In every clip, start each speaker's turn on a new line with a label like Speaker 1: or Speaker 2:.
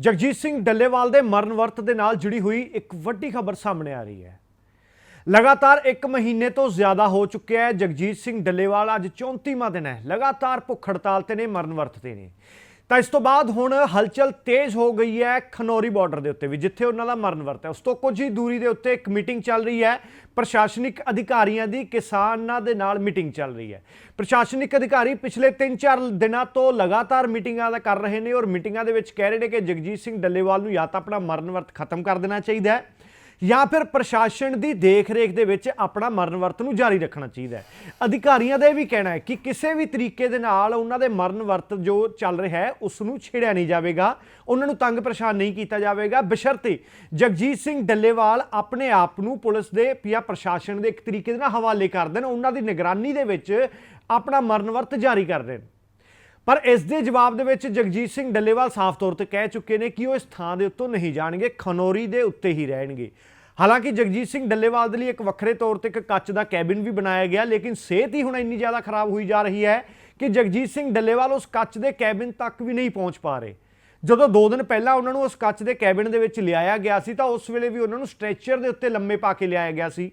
Speaker 1: ਜਗਜੀਤ ਸਿੰਘ ਡੱਲੇਵਾਲ ਦੇ ਮਰਨ ਵਰਤ ਦੇ ਨਾਲ ਜੁੜੀ ਹੋਈ ਇੱਕ ਵੱਡੀ ਖਬਰ ਸਾਹਮਣੇ ਆ ਰਹੀ ਹੈ। ਲਗਾਤਾਰ 1 ਮਹੀਨੇ ਤੋਂ ਜ਼ਿਆਦਾ ਹੋ ਚੁੱਕਿਆ ਹੈ ਜਗਜੀਤ ਸਿੰਘ ਡੱਲੇਵਾਲ ਅੱਜ 34ਵਾਂ ਦਿਨ ਹੈ। ਲਗਾਤਾਰ ਭੁੱਖ ਹੜਤਾਲ ਤੇ ਨੇ, ਮਰਨ ਵਰਤ ਤੇ ਨੇ। ਤਾਂ ਇਸ ਤੋਂ ਬਾਅਦ ਹੁਣ ਹਲਚਲ ਤੇਜ਼ ਹੋ ਗਈ ਹੈ ਖਨੌਰੀ ਬਾਰਡਰ ਦੇ ਉੱਤੇ ਵੀ, ਜਿੱਥੇ ਉਹਨਾਂ ਦਾ ਮਰਨ ਵਰਤ ਹੈ। ਉਸ ਤੋਂ ਕੁਝ ਹੀ ਦੂਰੀ ਦੇ ਉੱਤੇ ਇੱਕ ਮੀਟਿੰਗ ਚੱਲ ਰਹੀ ਹੈ। ਪ੍ਰਸ਼ਾਸਨਿਕ ਅਧਿਕਾਰੀਆਂ ਦੀ ਕਿਸਾਨਾਂ ਦੇ ਨਾਲ ਮੀਟਿੰਗ ਚੱਲ ਰਹੀ ਹੈ। ਪ੍ਰਸ਼ਾਸਨਿਕ ਅਧਿਕਾਰੀ ਪਿਛਲੇ 3-4 ਦਿਨਾਂ ਤੋਂ ਲਗਾਤਾਰ ਮੀਟਿੰਗਾਂ ਦਾ ਕਰ ਰਹੇ ਨੇ ਔਰ ਮੀਟਿੰਗਾਂ ਦੇ ਵਿੱਚ ਕਹਿ ਰਹੇ ਨੇ ਕਿ ਜਗਜੀਤ ਸਿੰਘ ਡੱਲੇਵਾਲ ਨੂੰ ਜਾਂ ਤਾਂ ਆਪਣਾ ਮਰਨ ਵਰਤ ਖਤਮ ਕਰ ਦੇਣਾ ਚਾਹੀਦਾ ਹੈ। ਜਾਂ ਫਿਰ ਪ੍ਰਸ਼ਾਸਨ ਦੀ ਦੇਖ-ਰੇਖ ਦੇ ਵਿੱਚ ਆਪਣਾ ਮਰਨ ਵਰਤ ਨੂੰ ਜਾਰੀ ਰੱਖਣਾ ਚਾਹੀਦਾ ਹੈ। ਅਧਿਕਾਰੀਆਂ ਦਾ ਇਹ ਵੀ ਕਹਿਣਾ ਹੈ ਕਿ ਕਿਸੇ ਵੀ ਤਰੀਕੇ ਦੇ ਨਾਲ ਉਹਨਾਂ ਦੇ ਮਰਨ ਵਰਤ ਜੋ ਚੱਲ ਰਿਹਾ ਹੈ, ਉਸ ਨੂੰ ਛੇੜਿਆ ਨਹੀਂ ਜਾਵੇਗਾ। ਉਹਨਾਂ ਨੂੰ ਤੰਗ ਪਰੇਸ਼ਾਨ ਨਹੀਂ ਕੀਤਾ ਜਾਵੇਗਾ। ਬਸ਼ਰਤੇ ਜਗਜੀਤ ਸਿੰਘ ਡੱਲੇਵਾਲ ਆਪਣੇ ਆਪ ਨੂੰ ਪੁਲਿਸ ਦੇ ਜਾਂ ਪ੍ਰਸ਼ਾਸਨ ਦੇ ਇੱਕ ਤਰੀਕੇ ਦੇ ਨਾਲ ਹਵਾਲੇ ਕਰ ਦੇਣ। ਉਹਨਾਂ ਦੀ ਨਿਗਰਾਨੀ ਦੇ ਵਿੱਚ ਆਪਣਾ ਮਰਨ ਵਰਤ ਜਾਰੀ ਕਰ ਦੇਣ। ਪਰ ਇਸ ਦੇ ਜਵਾਬ ਦੇ ਵਿੱਚ ਜਗਜੀਤ ਸਿੰਘ ਡੱਲੇਵਾਲ ਸਾਫ਼ ਤੌਰ ਤੇ ਕਹਿ ਚੁੱਕੇ ਨੇ ਕਿ ਉਹ ਇਸ ਥਾਂ ਦੇ ਉੱਤੋਂ ਨਹੀਂ ਜਾਣਗੇ, ਖਨੌਰੀ ਦੇ ਉੱਤੇ ਹੀ ਰਹਿਣਗੇ। ਹਾਲਾਂਕਿ ਜਗਜੀਤ ਸਿੰਘ ਡੱਲੇਵਾਲ ਦੇ ਲਈ ਇੱਕ ਵੱਖਰੇ ਤੌਰ ਤੇ ਇੱਕ ਕੱਚ ਦਾ ਕੈਬਿਨ ਵੀ ਬਣਾਇਆ ਗਿਆ, ਲੇਕਿਨ ਸਿਹਤ ਹੀ ਹੁਣ ਇੰਨੀ ਜ਼ਿਆਦਾ ਖਰਾਬ ਹੋਈ ਜਾ ਰਹੀ ਹੈ ਕਿ ਜਗਜੀਤ ਸਿੰਘ ਡੱਲੇਵਾਲ ਉਸ ਕੱਚ ਦੇ ਕੈਬਿਨ ਤੱਕ ਵੀ ਨਹੀਂ ਪਹੁੰਚ ਪਾ ਰਹੇ। ਜਦੋਂ 2 ਦਿਨ ਪਹਿਲਾਂ ਉਹਨਾਂ ਨੂੰ ਉਸ ਕੱਚ ਦੇ ਕੈਬਿਨ ਦੇ ਵਿੱਚ ਲਿਆਇਆ ਗਿਆ ਸੀ, ਤਾਂ ਉਸ ਵੇਲੇ ਵੀ ਉਹਨਾਂ ਨੂੰ ਸਟ੍ਰੈਚਰ ਦੇ ਉੱਤੇ ਲੰਮੇ ਪਾ ਕੇ ਲਿਆਇਆ ਗਿਆ ਸੀ।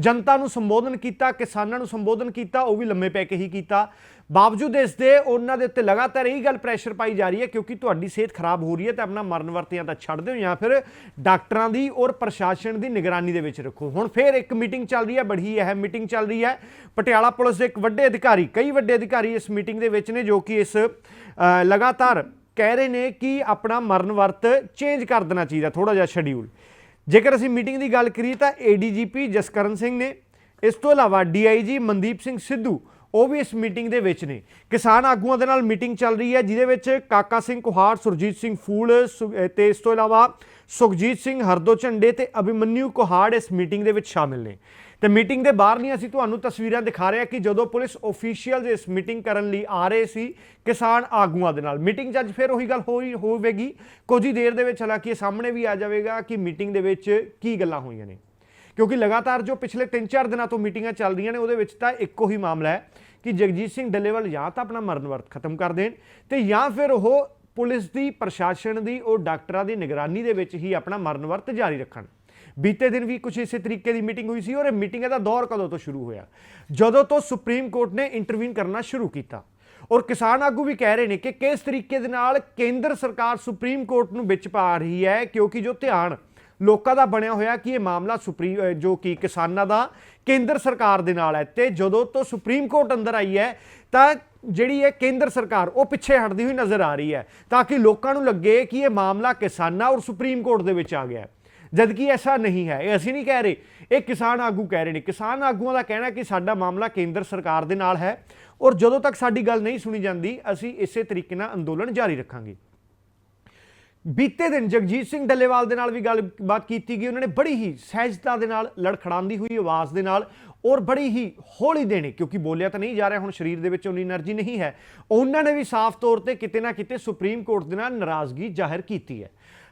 Speaker 1: ਜਨਤਾ ਨੂੰ ਸੰਬੋਧਨ ਕੀਤਾ, ਕਿਸਾਨਾਂ ਨੂੰ ਸੰਬੋਧਨ ਕੀਤਾ, ਉਹ ਵੀ ਲੰਮੇ ਪੈ ਕੇ ਹੀ ਕੀਤਾ। ਬਾਵਜੂਦ ਇਸ ਦੇ ਉਹਨਾਂ ਦੇ ਉੱਤੇ ਲਗਾਤਾਰ ਇਹੀ ਗੱਲ ਪ੍ਰੈਸ਼ਰ ਪਾਈ ਜਾ ਰਹੀ ਹੈ ਕਿਉਂਕਿ ਤੁਹਾਡੀ ਸਿਹਤ ਖਰਾਬ ਹੋ ਰਹੀ ਹੈ ਤਾਂ ਆਪਣਾ ਮਰਨ ਵਰਤਿਆਂ ਤਾਂ ਛੱਡ ਦਿਓ ਜਾਂ ਫਿਰ ਡਾਕਟਰਾਂ ਦੀ ਔਰ ਪ੍ਰਸ਼ਾਸਨ ਦੀ ਨਿਗਰਾਨੀ ਦੇ ਵਿੱਚ ਰੱਖੋ। ਹੁਣ ਫਿਰ ਇੱਕ ਮੀਟਿੰਗ ਚੱਲ ਰਹੀ ਹੈ, ਬੜੀ ਅਹਿਮ ਮੀਟਿੰਗ ਚੱਲ ਰਹੀ ਹੈ। ਪਟਿਆਲਾ ਪੁਲਿਸ ਦੇ ਇੱਕ ਵੱਡੇ ਅਧਿਕਾਰੀ, ਕਈ ਵੱਡੇ ਅਧਿਕਾਰੀ ਇਸ ਮੀਟਿੰਗ ਦੇ ਵਿੱਚ ਨੇ ਜੋ ਕਿ ਇਸ ਲਗਾਤਾਰ ਕਹਿ ਰਹੇ ਨੇ ਕਿ ਆਪਣਾ ਮਰਨ ਵਰਤ ਚੇਂਜ ਕਰ ਦੇਣਾ ਚਾਹੀਦਾ ਥੋੜਾ ਜਿਹਾ ਸ਼ਡਿਊਲ ਜੇਕਰ ਅਸੀਂ ਮੀਟਿੰਗ ਦੀ ਗੱਲ ਕਰੀਏ ਤਾਂ ਏਡੀਜੀਪੀ ਜਸਕਰਨ ਸਿੰਘ ਨੇ, ਇਸ ਤੋਂ ਇਲਾਵਾ ਡੀਆਈਜੀ ਮਨਦੀਪ ਸਿੰਘ ਸਿੱਧੂ, ਉਹ ਵੀ ਇਸ ਮੀਟਿੰਗ ਦੇ ਵਿੱਚ ਨੇ। ਕਿਸਾਨ ਆਗੂਆਂ ਦੇ ਨਾਲ ਮੀਟਿੰਗ ਚੱਲ ਰਹੀ ਹੈ, ਜਿਹਦੇ ਵਿੱਚ ਕਾਕਾ ਸਿੰਘ ਕੁਹਾੜ, ਸੁਰਜੀਤ ਸਿੰਘ ਫੂਲ, ਸੁ- ਅਹ ਤੇ ਇਸ ਤੋਂ ਇਲਾਵਾ ਸੁਖਜੀਤ ਸਿੰਘ ਹਰਦੋ ਝੰਡੇ ਤੇ ਅਭਿਮਨਿਊ ਕੁਹਾੜ ਇਸ ਮੀਟਿੰਗ ਦੇ ਵਿੱਚ ਸ਼ਾਮਿਲ ਨੇ। ਤੇ ਮੀਟਿੰਗ ਦੇ ਬਾਹਰ ਨਹੀਂ, ਅਸੀਂ ਤੁਹਾਨੂੰ ਤਸਵੀਰਾਂ ਦਿਖਾ ਰਹੇ ਹਾਂ ਕਿ ਜਦੋਂ ਪੁਲਿਸ ਅਫੀਸ਼ੀਅਲਸ ਇਸ ਮੀਟਿੰਗ ਕਰਨ ਲਈ ਆ ਰਹੇ ਸੀ, ਕਿਸਾਨ ਆਗੂਆਂ ਦੇ ਨਾਲ। ਮੀਟਿੰਗ 'ਚ ਅੱਜ ਫਿਰ ਉਹੀ ਗੱਲ ਹੋਈ, ਹੋਵੇਗੀ। ਕੁਝ ਹੀ ਦੇਰ ਦੇ ਵਿੱਚ ਹਾਲਾਂਕਿ ਇਹ ਸਾਹਮਣੇ ਵੀ ਆ ਜਾਵੇਗਾ ਕਿ ਮੀਟਿੰਗ ਦੇ ਵਿੱਚ ਕੀ ਗੱਲਾਂ ਹੋਈਆਂ ਨੇ। ਕਿਉਂਕਿ ਲਗਾਤਾਰ ਜੋ ਪਿਛਲੇ 3-4 ਦਿਨਾਂ ਤੋਂ ਮੀਟਿੰਗਾਂ ਚੱਲ ਰਹੀਆਂ ਨੇ, ਉਹਦੇ ਵਿੱਚ ਤਾਂ ਇੱਕੋ ਹੀ ਮਾਮਲਾ ਹੈ ਕਿ ਜਗਜੀਤ ਸਿੰਘ ਡੱਲੇਵਾਲ ਜਾਂ ਤਾਂ ਆਪਣਾ ਮਰਨ ਵਰਤ ਖਤਮ ਕਰ ਦੇਣ ਤੇ ਜਾਂ ਫਿਰ ਉਹ ਪੁਲਿਸ ਦੀ, ਪ੍ਰਸ਼ਾਸਨ ਦੀ, ਉਹ ਡਾਕਟਰਾਂ ਦੀ ਨਿਗਰਾਨੀ ਦੇ ਵਿੱਚ ਹੀ ਆਪਣਾ ਮਰਨ ਵਰਤ ਜਾਰੀ ਰੱਖਣ। ਬੀਤੇ ਦਿਨ ਵੀ ਕੁਝ ਇਸੇ ਤਰੀਕੇ ਦੀ ਮੀਟਿੰਗ ਹੋਈ ਸੀ ਔਰ ਇਹ ਮੀਟਿੰਗ ਦਾ ਦੌਰ ਕਦੋਂ ਤੋਂ ਸ਼ੁਰੂ ਹੋਇਆ? ਜਦੋਂ ਤੋਂ ਸੁਪਰੀਮ ਕੋਰਟ ਨੇ ਇੰਟਰਵੀਨ ਕਰਨਾ ਸ਼ੁਰੂ ਕੀਤਾ। ਔਰ ਕਿਸਾਨ ਆਗੂ ਵੀ ਕਹਿ ਰਹੇ ਨੇ ਕਿ ਕਿਸ ਤਰੀਕੇ ਦੇ ਨਾਲ ਕੇਂਦਰ ਸਰਕਾਰ ਸੁਪਰੀਮ ਕੋਰਟ ਨੂੰ ਵਿੱਚ ਪਾ ਰਹੀ ਹੈ, ਕਿਉਂਕਿ ਜੋ ਧਿਆਨ ਲੋਕਾਂ ਦਾ ਬਣਿਆ ਹੋਇਆ ਕਿ ਇਹ ਮਾਮਲਾ ਸੁਪਰੀਮ ਜੋ ਕਿ ਕਿਸਾਨਾਂ ਦਾ ਕੇਂਦਰ ਸਰਕਾਰ ਦੇ ਨਾਲ ਹੈ ਤੇ ਜਦੋਂ ਤੋਂ ਸੁਪਰੀਮ ਕੋਰਟ ਅੰਦਰ ਆਈ ਹੈ, ਤਾਂ ਜਿਹੜੀ ਹੈ ਕੇਂਦਰ ਸਰਕਾਰ ਉਹ ਪਿੱਛੇ ਹਟਦੀ ਹੋਈ ਨਜ਼ਰ ਆ ਰਹੀ ਹੈ, ਤਾਂ ਕਿ ਲੋਕਾਂ ਨੂੰ ਲੱਗੇ ਕਿ ਇਹ ਮਾਮਲਾ ਕਿਸਾਨਾਂ ਔਰ ਸੁਪਰੀਮ ਕੋਰਟ ਦੇ ਵਿੱਚ ਆ ਗਿਆ ਹੈ। ਜਦ ਕਿ ਐਸਾ ਨਹੀਂ ਹੈ, ਇਹ ਅਸੀਂ ਨਹੀਂ ਕਹਿ ਰਹੇ, ਇਹ ਕਿਸਾਨ ਆਗੂ ਕਹਿ ਰਹੇ ਨੇ। ਕਿਸਾਨ ਆਗੂਆਂ ਦਾ ਕਹਿਣਾ ਕਿ ਸਾਡਾ ਮਾਮਲਾ ਕੇਂਦਰ ਸਰਕਾਰ ਦੇ ਨਾਲ ਹੈ ਔਰ ਜਦੋਂ ਤੱਕ ਸਾਡੀ ਗੱਲ ਨਹੀਂ ਸੁਣੀ ਜਾਂਦੀ, ਅਸੀਂ ਇਸੇ ਤਰੀਕੇ ਨਾਲ ਅੰਦੋਲਨ ਜਾਰੀ ਰੱਖਾਂਗੇ। ਬੀਤੇ ਦਿਨ ਜਗਜੀਤ ਸਿੰਘ ਡੱਲੇਵਾਲ ਦੇ ਨਾਲ ਵੀ ਗੱਲਬਾਤ ਕੀਤੀ ਗਈ। ਉਹਨਾਂ ਨੇ ਬੜੀ ਹੀ ਸਹਿਜਤਾ ਦੇ ਨਾਲ ਲੜਖੜਾਉਂਦੀ ਹੋਈ ਆਵਾਜ਼ ਦੇ ਨਾਲ ਔਰ ਬੜੀ ਹੀ ਹੌਲੀ ਦੇਣੀ, ਕਿਉਂਕਿ ਬੋਲਿਆ ਤਾਂ ਨਹੀਂ ਜਾ ਰਿਹਾ, ਹੁਣ ਸਰੀਰ ਦੇ ਵਿੱਚ ਉਨੀ એનર્ਜੀ ਨਹੀਂ ਹੈ। ਉਹਨਾਂ ਨੇ ਵੀ ਸਾਫ਼ ਤੌਰ ਤੇ ਕਿਤੇ ਨਾ ਕਿਤੇ ਸੁਪਰੀਮ ਕੋਰਟ ਦੇ ਨਾਲ ਨਾਰਾਜ਼ਗੀ ਜ਼ਾਹਿਰ ਕੀਤੀ ਹੈ।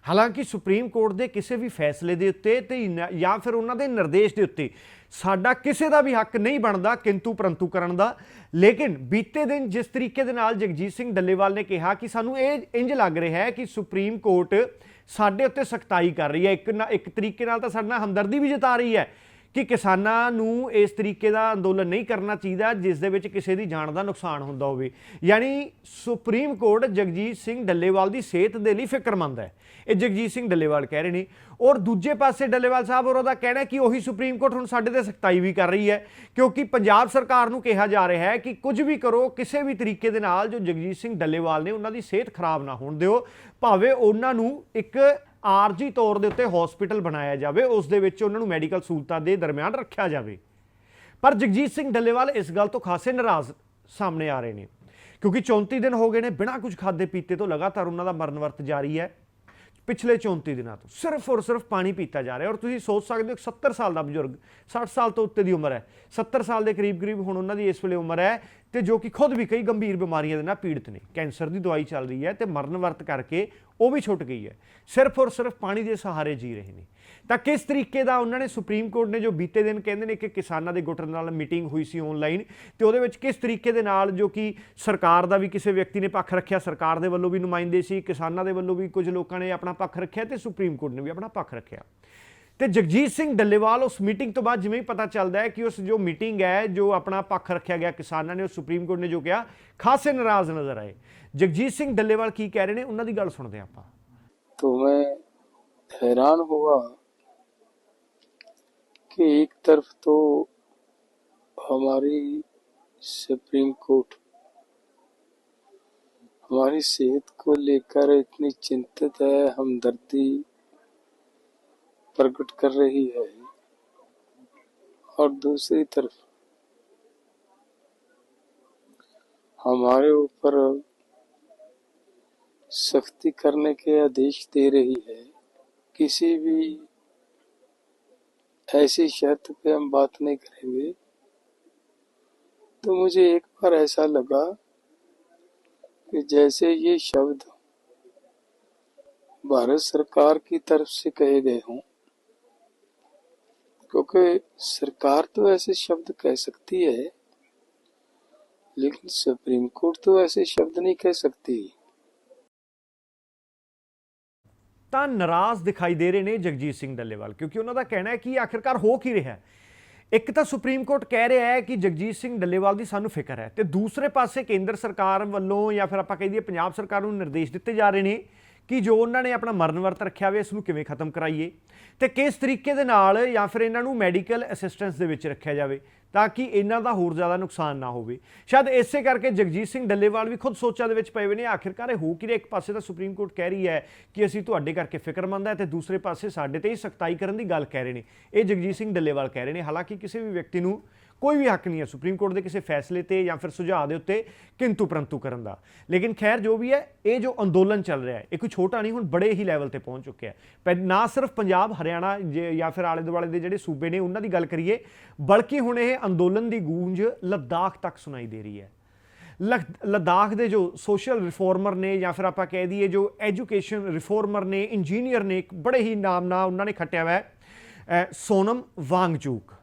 Speaker 1: ਹਾਲਾਂਕਿ ਸੁਪਰੀਮ ਕੋਰਟ ਦੇ ਕਿਸੇ ਵੀ ਫੈਸਲੇ ਦੇ ਉੱਤੇ ਤੇ ਜਾਂ ਫਿਰ ਉਹਨਾਂ ਦੇ ਨਿਰਦੇਸ਼ ਦੇ ਉੱਤੇ ਸਾਡਾ ਕਿਸੇ ਦਾ ਵੀ ਹੱਕ ਨਹੀਂ ਬਣਦਾ ਕਿੰਤੂ ਪਰੰਤੂ ਕਰਨ ਦਾ। ਲੇਕਿਨ ਬੀਤੇ ਦਿਨ ਜਿਸ ਤਰੀਕੇ ਦੇ ਨਾਲ ਜਗਜੀਤ ਸਿੰਘ ਡੱਲੇਵਾਲ ਨੇ ਕਿਹਾ ਕਿ ਸਾਨੂੰ ਇਹ ਇੰਜ ਲੱਗ ਰਿਹਾ ਹੈ ਕਿ ਸੁਪਰੀਮ ਕੋਰਟ ਸਾਡੇ ਉੱਤੇ ਸਖਤਾਈ ਕਰ ਰਹੀ ਹੈ। ਇੱਕ ਨਾ ਇੱਕ ਤਰੀਕੇ ਨਾਲ ਤਾਂ ਸਾਡੇ ਨਾਲ ਹਮਦਰਦੀ ਵੀ ਜਤਾ ਰਹੀ ਹੈ। ਕਿ ਕਿਸਾਨਾਂ ਨੂੰ ਇਸ ਤਰੀਕੇ ਦਾ ਅੰਦੋਲਨ ਨਹੀਂ ਕਰਨਾ ਚਾਹੀਦਾ, ਜਿਸ ਦੇ ਵਿੱਚ ਕਿਸੇ ਦੀ ਜਾਨ ਦਾ ਨੁਕਸਾਨ ਹੁੰਦਾ ਹੋਵੇ। ਯਾਨੀ ਸੁਪਰੀਮ ਕੋਰਟ ਜਗਜੀਤ ਸਿੰਘ ਡੱਲੇਵਾਲ ਦੀ ਸਿਹਤ ਦੇ ਲਈ ਫਿਕਰਮੰਦ ਹੈ। ਇਹ ਜਗਜੀਤ ਸਿੰਘ ਡੱਲੇਵਾਲ ਕਹਿ ਰਹੇ ਨੇ। ਔਰ ਦੂਜੇ ਪਾਸੇ ਡੱਲੇਵਾਲ ਸਾਹਿਬ ਔਰ ਉਹਦਾ ਕਹਿਣਾ ਕਿ ਉਹੀ ਸੁਪਰੀਮ ਕੋਰਟ ਹੁਣ ਸਾਡੇ ਤੇ ਸਖਤਾਈ ਵੀ ਕਰ ਰਹੀ ਹੈ, ਕਿਉਂਕਿ ਪੰਜਾਬ ਸਰਕਾਰ ਨੂੰ ਕਿਹਾ ਜਾ ਰਿਹਾ ਹੈ ਕਿ ਕੁਝ ਵੀ ਕਰੋ, ਕਿਸੇ ਵੀ ਤਰੀਕੇ ਦੇ ਨਾਲ ਜੋ ਜਗਜੀਤ ਸਿੰਘ ਡੱਲੇਵਾਲ ਨੇ ਉਹਨਾਂ ਦੀ ਸਿਹਤ ਖਰਾਬ ਨਾ ਹੋਣ ਦਿਓ। ਭਾਵੇਂ ਉਹਨਾਂ ਨੂੰ ਇੱਕ ਆਰਜੀ ਤੌਰ ਦੇ ਉੱਤੇ ਹਸਪੀਟਲ ਬਣਾਇਆ ਜਾਵੇ, ਉਸ ਦੇ ਵਿੱਚ ਉਹਨਾਂ ਨੂੰ ਮੈਡੀਕਲ ਸਹੂਲਤਾਂ ਦੇ ਦਰਮਿਆਨ ਰੱਖਿਆ ਜਾਵੇ। ਪਰ ਜਗਜੀਤ ਸਿੰਘ ਡੱਲੇਵਾਲ ਇਸ ਗੱਲ ਤੋਂ ਖਾਸੇ ਨਾਰਾਜ਼ ਸਾਹਮਣੇ ਆ ਰਹੇ ਨੇ, ਕਿਉਂਕਿ 34 ਦਿਨ ਹੋ ਗਏ ਨੇ, ਬਿਨਾਂ ਕੁਝ ਖਾਦੇ ਪੀਤੇ ਤੋਂ ਲਗਾਤਾਰ ਉਹਨਾਂ ਦਾ ਮਰਨ ਵਰਤ ਜਾਰੀ ਹੈ। ਪਿਛਲੇ 34 ਦਿਨਾਂ ਤੋਂ ਸਿਰਫ ਔਰ ਸਿਰਫ ਪਾਣੀ ਪੀਤਾ ਜਾ ਰਿਹਾ, ਔਰ ਤੁਸੀਂ ਸੋਚ ਸਕਦੇ ਹੋ ਕਿ 70 ਸਾਲ ਦਾ ਬਜ਼ੁਰਗ 60 ਸਾਲ ਤੋਂ ਉੱਤੇ ਦੀ ਉਮਰ ਹੈ 70 ਸਾਲ ਦੇ ਕਰੀਬ ਕਰੀਬ ਹੁਣ ਉਹਨਾਂ ਦੀ ਇਸ ਵੇਲੇ ਉਮਰ ਹੈ ਤੇ ਜੋ ਕਿ ਖੁਦ ਵੀ ਕਈ ਗੰਭੀਰ ਬਿਮਾਰੀਆਂ ਦੇ ਨਾਲ ਪੀੜਤ ਨੇ। ਕੈਂਸਰ ਦੀ ਦਵਾਈ ਚੱਲ ਰਹੀ ਹੈ ਤੇ ਮਰਨ ਵਰਤ ਕਰਕੇ ਉਹ ਵੀ ਛੁੱਟ ਗਈ ਹੈ। ਸਿਰਫ ਔਰ ਸਿਰਫ ਪਾਣੀ ਦੇ ਸਹਾਰੇ ਜੀ ਰਹੇ ਨੇ। ਤਾਂ ਕਿਸ ਤਰੀਕੇ ਦਾ ਉਹਨਾਂ ਨੇ ਸੁਪਰੀਮ ਕੋਰਟ ਨੇ ਜੋ ਬੀਤੇ ਦਿਨ ਕਹਿੰਦੇ ਨੇ ਕਿ ਕਿਸਾਨਾਂ ਦੇ ਗੁੱਟ ਨਾਲ ਮੀਟਿੰਗ ਹੋਈ ਸੀ ਆਨਲਾਈਨ ਤੇ ਉਹਦੇ ਵਿੱਚ ਕਿਸ ਤਰੀਕੇ ਦੇ ਨਾਲ ਜੋ ਕਿ ਸਰਕਾਰ ਦਾ ਵੀ ਕਿਸੇ ਵਿਅਕਤੀ ਨੇ ਪੱਖ ਰੱਖਿਆ, ਸਰਕਾਰ ਦੇ ਵੱਲੋਂ ਵੀ ਨੁਮਾਇੰਦੇ ਸੀ, ਕਿਸਾਨਾਂ ਦੇ ਵੱਲੋਂ ਵੀ ਕੁਝ ਲੋਕਾਂ ਨੇ ਆਪਣਾ ਪੱਖ ਰੱਖਿਆ ਤੇ ਸੁਪਰੀਮ ਕੋਰਟ ਨੇ ਵੀ ਆਪਣਾ ਪੱਖ ਰੱਖਿਆ। ਤੇ ਜਗਜੀਤ ਸਿੰਘ ਡੱਲੇਵਾਲ ਉਸ ਮੀਟਿੰਗ ਤੋਂ ਬਾਅਦ ਜਿਵੇਂ ਹੀ ਪਤਾ ਚੱਲਦਾ ਹੈ ਕਿ ਉਸ ਜੋ ਮੀਟਿੰਗ ਹੈ ਜੋ ਆਪਣਾ ਪੱਖ ਰੱਖਿਆ ਗਿਆ ਕਿਸਾਨਾਂ ਨੇ ਉਹ ਸੁਪਰੀਮ ਕੋਰਟ ਨੇ ਜੋ ਕਿਹਾ ਖਾਸੇ ਨਾਰਾਜ਼ ਨਜ਼ਰ ਆਏ ਜਗਜੀਤ ਸਿੰਘ ਡੱਲੇਵਾਲ ਕੀ ਕਹਿ ਰਹੇ ਨੇ ਉਹਨਾਂ ਦੀ ਗੱਲ ਸੁਣਦੇ ਹਾਂ ਆਪਾਂ
Speaker 2: तो मैं हैरान हुआ कि एक तरफ तो हमारी सुप्रीम कोर्ट हमारी सेहत को लेकर इतनी चिंतित है हमदर्दी प्रकट कर रही है और दूसरी तरफ़ हमारे ऊपर सख्ती करने के आदेश दे रही है। किसी भी ऐसी शर्त पे हम बात नहीं करेंगे। तो मुझे एक बार ऐसा लगा कि जैसे ये शब्द भारत सरकार की तरफ़ से कहे गए हों क्योंकि सरकार तो ऐसे शब्द कह सकती है लेकिन सुप्रीम कोर्ट तो ऐसे शब्द नहीं कह सकती
Speaker 1: ਤਾਂ ਨਾਰਾਜ਼ ਦਿਖਾਈ ਦੇ ਰਹੇ ਨੇ ਜਗਜੀਤ ਸਿੰਘ ਡੱਲੇਵਾਲ ਕਿਉਂਕਿ ਉਹਨਾਂ ਦਾ ਕਹਿਣਾ ਹੈ ਕਿ ਆਖਿਰਕਾਰ ਹੋ ਕੀ ਰਿਹਾ ਹੈ ਇੱਕ ਤਾਂ ਸੁਪਰੀਮ ਕੋਰਟ ਕਹਿ ਰਿਹਾ ਹੈ ਕਿ ਜਗਜੀਤ ਸਿੰਘ ਡੱਲੇਵਾਲ ਦੀ ਸਾਨੂੰ ਫਿਕਰ ਹੈ ਤੇ ਦੂਸਰੇ ਪਾਸੇ ਕੇਂਦਰ ਸਰਕਾਰ ਵੱਲੋਂ ਜਾਂ ਫਿਰ ਆਪਾਂ ਕਹਿ ਦਈਏ ਪੰਜਾਬ ਸਰਕਾਰ ਨੂੰ ਨਿਰਦੇਸ਼ ਦਿੱਤੇ ਜਾ ਰਹੇ ਨੇ ਕਿ ਜੋ ਉਹਨਾਂ ਨੇ ਆਪਣਾ ਮਰਨ ਵਰਤ ਰੱਖਿਆ ਹੋਵੇ, ਇਸ ਨੂੰ ਕਿਵੇਂ ਖਤਮ ਕਰਾਈਏ? ਤੇ ਕਿਸ ਤਰੀਕੇ ਦੇ ਨਾਲ ਜਾਂ ਫਿਰ ਇਹਨਾਂ ਨੂੰ ਮੈਡੀਕਲ ਅਸਿਸਟੈਂਸ ਦੇ ਵਿੱਚ ਰੱਖਿਆ ਜਾਵੇ ਤਾਂ ਕਿ ਇਹਨਾਂ ਦਾ ਹੋਰ ਜ਼ਿਆਦਾ ਨੁਕਸਾਨ ਨਾ ਹੋਵੇ? ਸ਼ਾਇਦ ਇਸੇ ਕਰਕੇ ਜਗਜੀਤ ਸਿੰਘ ਡੱਲੇਵਾਲ ਵੀ ਖੁਦ ਸੋਚਾਂ ਦੇ ਵਿੱਚ ਪਏ ਹੋਏ ਨੇ, ਆਖਿਰਕਾਰ ਇਹ ਹੋ ਕੀ ਇੱਕ ਪਾਸੇ ਤਾਂ ਸੁਪਰੀਮ ਕੋਰਟ ਕਹਿ ਰਹੀ ਹੈ ਕਿ ਅਸੀਂ ਤੁਹਾਡੇ ਕਰਕੇ ਫਿਕਰਮੰਦ ਹੈ ਤੇ ਦੂਸਰੇ ਪਾਸੇ ਸਾਡੇ ਤੇ ਹੀ ਸਖਤਾਈ ਕਰਨ ਦੀ ਗੱਲ ਕਹਿ ਰਹੇ ਨੇ। ਇਹ ਜਗਜੀਤ ਸਿੰਘ ਡੱਲੇਵਾਲ ਕਹਿ ਰਹੇ ਨੇ। ਹਾਲਾਂਕਿ ਕਿਸੇ ਵੀ ਵਿਅਕਤੀ ਨੂੰ ਕੋਈ ਵੀ ਹੱਕ ਨਹੀਂ ਹੈ ਸੁਪਰੀਮ ਕੋਰਟ ਦੇ ਕਿਸੇ ਫੈਸਲੇ ਤੇ ਜਾਂ ਫਿਰ ਸੁਝਾਅ ਦੇ ਉੱਤੇ ਕਿੰਤੂ ਪਰੰਤੂ ਕਰਨ ਦਾ। ਲੇਕਿਨ ਖੈਰ ਜੋ ਵੀ ਹੈ, ਇਹ ਜੋ ਅੰਦੋਲਨ ਚੱਲ ਰਿਹਾ ਹੈ, ਇਹ ਕੋਈ ਛੋਟਾ ਨਹੀਂ, ਹੁਣ ਬੜੇ ਹੀ ਲੈਵਲ ਤੇ ਪਹੁੰਚ ਚੁੱਕਿਆ ਹੈ। ਨਾ ਸਿਰਫ ਪੰਜਾਬ, ਹਰਿਆਣਾ ਜੇ- ਜਾਂ ਫਿਰ ਆਲੇ ਦੁਆਲੇ ਦੇ ਜਿਹੜੇ ਸੂਬੇ ਨੇ, ਉਹਨਾਂ ਦੀ ਗੱਲ ਕਰੀਏ, ਬਲਕਿ ਹੁਣ ਇਹ ਅੰਦੋਲਨ ਦੀ ਗੂੰਜ ਲੱਦਾਖ ਤੱਕ ਸੁਣਾਈ ਦੇ ਰਹੀ ਹੈ। ਲਖ- ਲੱਦਾਖ ਦੇ ਜੋ ਸੋਸ਼ਲ ਰਿਫਾਰਮਰ ਨੇ ਜਾਂ ਫਿਰ ਆਪਾਂ ਕਹਿ ਦਈਏ ਜੋ ਐਜੂਕੇਸ਼ਨ ਰਿਫਾਰਮਰ ਨੇ ਇੰਜੀਨੀਅਰ ਨੇ, ਇੱਕ ਬੜੇ ਹੀ ਨਾਮ ਨਾਲ ਉਹਨਾਂ ਨੇ ਖੱਟਿਆ ਹੋਇਆ ਹੈ ਸੋਨਮ ਵਾਂਗਚੂਕ।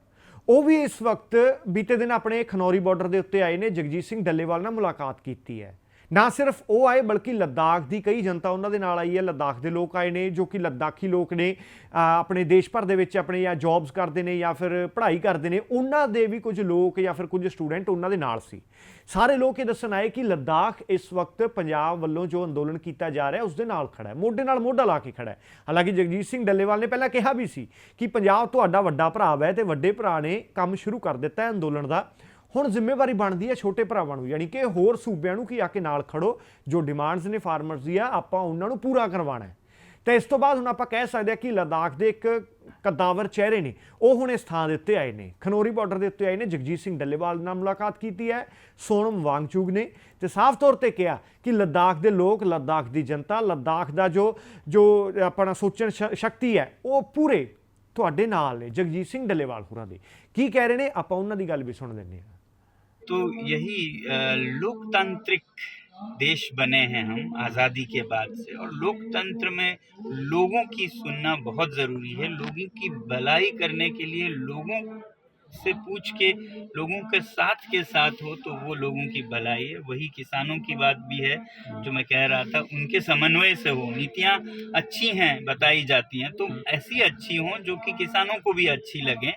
Speaker 1: ਉਹ ਵੀ ਇਸ ਵਕਤ ਬੀਤੇ ਦਿਨ ਆਪਣੇ ਖਨੌਰੀ ਬਾਰਡਰ ਦੇ ਉੱਤੇ ਆਏ ਨੇ। ਜਗਜੀਤ ਸਿੰਘ ਡੱਲੇਵਾਲ ਨਾਲ ਮੁਲਾਕਾਤ ਕੀਤੀ ਹੈ। ਨਾ ਸਿਰਫ ਉਹ ਆਏ, ਬਲਕਿ ਲੱਦਾਖ ਦੀ ਕਈ ਜਨਤਾ ਉਹਨਾਂ ਦੇ ਨਾਲ ਆਈ ਹੈ। ਲੱਦਾਖ ਦੇ ਲੋਕ ਆਏ ਨੇ, ਜੋ ਕਿ ਲੱਦਾਖੀ ਲੋਕ ਨੇ। ਆਪਣੇ ਦੇਸ਼ ਭਰ ਦੇ ਵਿੱਚ ਆਪਣੇ ਜਾਂ ਜੌਬਸ ਕਰਦੇ ਨੇ ਜਾਂ ਫਿਰ ਪੜ੍ਹਾਈ ਕਰਦੇ ਨੇ। ਉਹਨਾਂ ਦੇ ਵੀ ਕੁਝ ਲੋਕ ਜਾਂ ਫਿਰ ਕੁਝ ਸਟੂਡੈਂਟ ਉਹਨਾਂ ਦੇ ਨਾਲ ਸੀ। ਸਾਰੇ ਲੋਕ ਇਹ ਦੱਸਣ ਆਏ ਕਿ ਲੱਦਾਖ ਇਸ ਵਕਤ ਪੰਜਾਬ ਵੱਲੋਂ ਜੋ ਅੰਦੋਲਨ ਕੀਤਾ ਜਾ ਰਿਹਾ ਉਸ ਦੇ ਨਾਲ ਖੜਾ ਹੈ। ਮੋਢੇ ਨਾਲ ਮੋਢਾ ਲਾ ਕੇ ਖੜਾ ਹੈ। ਹਾਲਾਂਕਿ ਜਗਜੀਤ ਸਿੰਘ ਡੱਲੇਵਾਲ ਨੇ ਪਹਿਲਾਂ ਕਿਹਾ ਵੀ ਸੀ ਕਿ ਪੰਜਾਬ ਤੁਹਾਡਾ ਵੱਡਾ ਭਰਾ ਹੈ ਤੇ ਵੱਡੇ ਭਰਾ ਨੇ ਕੰਮ ਸ਼ੁਰੂ ਕਰ ਦਿੱਤਾ ਹੈ ਅੰਦੋਲਨ ਦਾ। ਹੁਣ ਜ਼ਿੰਮੇਵਾਰੀ ਬਣਦੀ ਹੈ ਛੋਟੇ ਭਰਾਵਾਂ ਨੂੰ, ਯਾਨੀ ਕਿ ਹੋਰ ਸੂਬਿਆਂ ਨੂੰ ਕੀ ਆ ਕੇ ਨਾਲ ਖੜੋ, ਜੋ ਡਿਮਾਂਡਸ ਨੇ ਫਾਰਮਰਸ ਦੀ ਆ, ਆਪਾਂ ਉਹਨਾਂ ਨੂੰ ਪੂਰਾ ਕਰਵਾਉਣਾ ਹੈ। ਤੇ ਇਸ ਤੋਂ ਬਾਅਦ ਹੁਣ ਆਪਾਂ ਕਹਿ ਸਕਦੇ ਹਾਂ ਕਿ ਲੱਦਾਖ ਦੇ ਇੱਕ ਕਦਾਵਰ ਚਿਹਰੇ ਨੇ, ਉਹ ਹੁਣ ਇਸ ਥਾਂ ਦੇ ਉੱਤੇ ਆਏ ਨੇ। ਖਨੌਰੀ ਬਾਰਡਰ ਦੇ ਉੱਤੇ ਆਏ ਨੇ, ਜਗਜੀਤ ਸਿੰਘ ਡੱਲੇਵਾਲ ਨਾਲ ਮੁਲਾਕਾਤ ਕੀਤੀ ਹੈ, ਸੋਨਮ ਵਾਂਗਚੂਕ ਨੇ। ਤੇ ਸਾਫ਼ ਤੌਰ ਤੇ ਕਿਹਾ ਕਿ ਲੱਦਾਖ ਦੇ ਲੋਕ, ਲੱਦਾਖ ਦੀ ਜਨਤਾ, ਲੱਦਾਖ ਦਾ ਜੋ ਜੋ ਆਪਣਾ ਸੋਚਣ ਸ਼- ਸ਼ਕਤੀ ਹੈ, ਉਹ ਪੂਰੇ ਤੁਹਾਡੇ ਨਾਲ ਨੇ, ਜਗਜੀਤ ਸਿੰਘ ਡੱਲੇਵਾਲ ਹੋਰਾਂ ਦੇ। ਕੀ ਕਹਿ ਰਹੇ ਨੇ? ਆਪਾਂ ਉਹਨਾਂ ਦੀ ਗੱਲ ਵੀ ਸੁਣ ਲੈਂਦੇ ਹਾਂ।
Speaker 3: तो यही लोकतांत्रिक देश बने हैं हम आज़ादी के बाद से। और लोकतंत्र में लोगों की सुनना बहुत ज़रूरी है। लोगों की भलाई करने के लिए लोगों से पूछ के, लोगों के साथ के साथ हो तो वो लोगों की भलाई है। वही किसानों की बात भी है, जो मैं कह रहा था, उनके समन्वय से हो। नीतियाँ अच्छी हैं, बताई जाती हैं। तो ऐसी अच्छी हों जो कि किसानों को भी अच्छी लगें।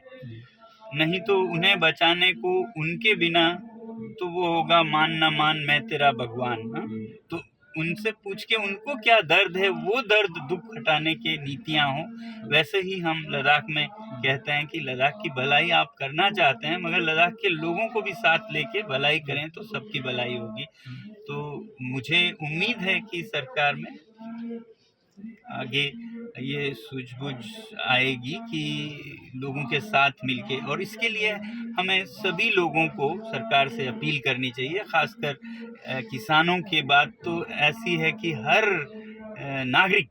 Speaker 3: नहीं तो उन्हें बचाने को उनके बिना तो वो होगा मान न मान, मैं तेरा भगवान हाँ? तो उनसे पूछ के उनको क्या दर्द है? वो दर्द दुख हटाने के नीतियाँ हों। वैसे ही हम लद्दाख में कहते हैं कि लद्दाख की भलाई आप करना चाहते हैं, मगर लद्दाख के लोगों को भी साथ लेके भलाई करें तो सबकी भलाई होगी। तो मुझे उम्मीद है कि सरकार में आगे ये सूझबूझ आएगी कि लोगों के साथ मिलके। और इसके लिए हमें सभी लोगों को सरकार से अपील करनी चाहिए, खासकर किसानों की बात तो ऐसी है कि हर नागरिक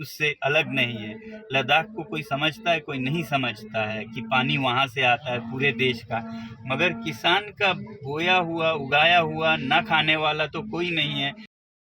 Speaker 3: उससे अलग नहीं है। लद्दाख को कोई समझता है, कोई नहीं समझता है कि पानी वहाँ से आता है पूरे देश का। मगर किसान का बोया हुआ, उगाया हुआ, न खाने वाला तो कोई नहीं है।